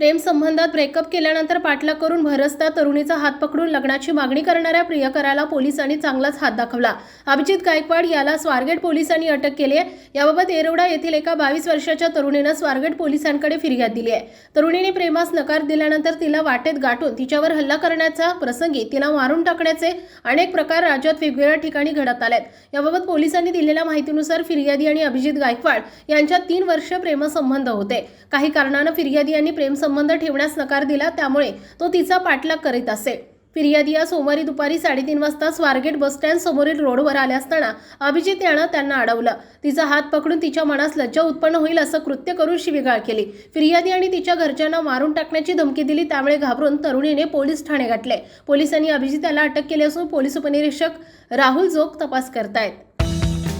प्रेमसंबंधात breakup केल्यानंतर पाठलाग करून भरसता तरुणीचा हात पकडून लग्नाची मागणी करणाऱ्या प्रियकराला पोलिसांनी चांगलाच हात दाखवला. अभिजित गायकवाड याला स्वारगेट पोलिसांनी अटक केली आहे. याबाबत येरवडा येथील एका बावीस वर्षाच्या तरुणीनं स्वारगेट पोलिसांकडे फिर्याद दिली आहे. तरुणीने प्रेमास नकार दिल्यानंतर तिला वाटेत गाठून तिच्यावर हल्ला करण्याचा प्रसंगी तिला मारून टाकण्याचे अनेक प्रकार राज्यात वेगवेगळ्या ठिकाणी घडत आलेत. याबाबत पोलिसांनी दिलेल्या माहितीनुसार फिर्यादी आणि अभिजित गायकवाड यांच्यात तीन वर्ष प्रेमसंबंध होते. काही कारणानं फिर्यादी यांनी प्रेमसंबंध संबंध ठेवण्यास नकार दिला त्यामुळे तो तिचा पाठलाग करीत असे. फिर्यादी या सोमवारी दुपारी साडेतीन वाजता स्वारगेट बसस्टँड समोरील रोडवर आल्या असताना अभिजित यानं त्यांना अडवलं. तिचा हात पकडून तिच्या मनास लज्जा उत्पन्न होईल असं कृत्य करून शिवीगाळ केली. फिर्यादी आणि तिच्या घरच्यांना मारून टाकण्याची धमकी दिली त्यामुळे घाबरून तरुणीने पोलीस ठाणे गाठले. पोलिसांनी अभिजित याला अटक केली असून पोलीस उपनिरीक्षक राहुल जोग तपास करतायत.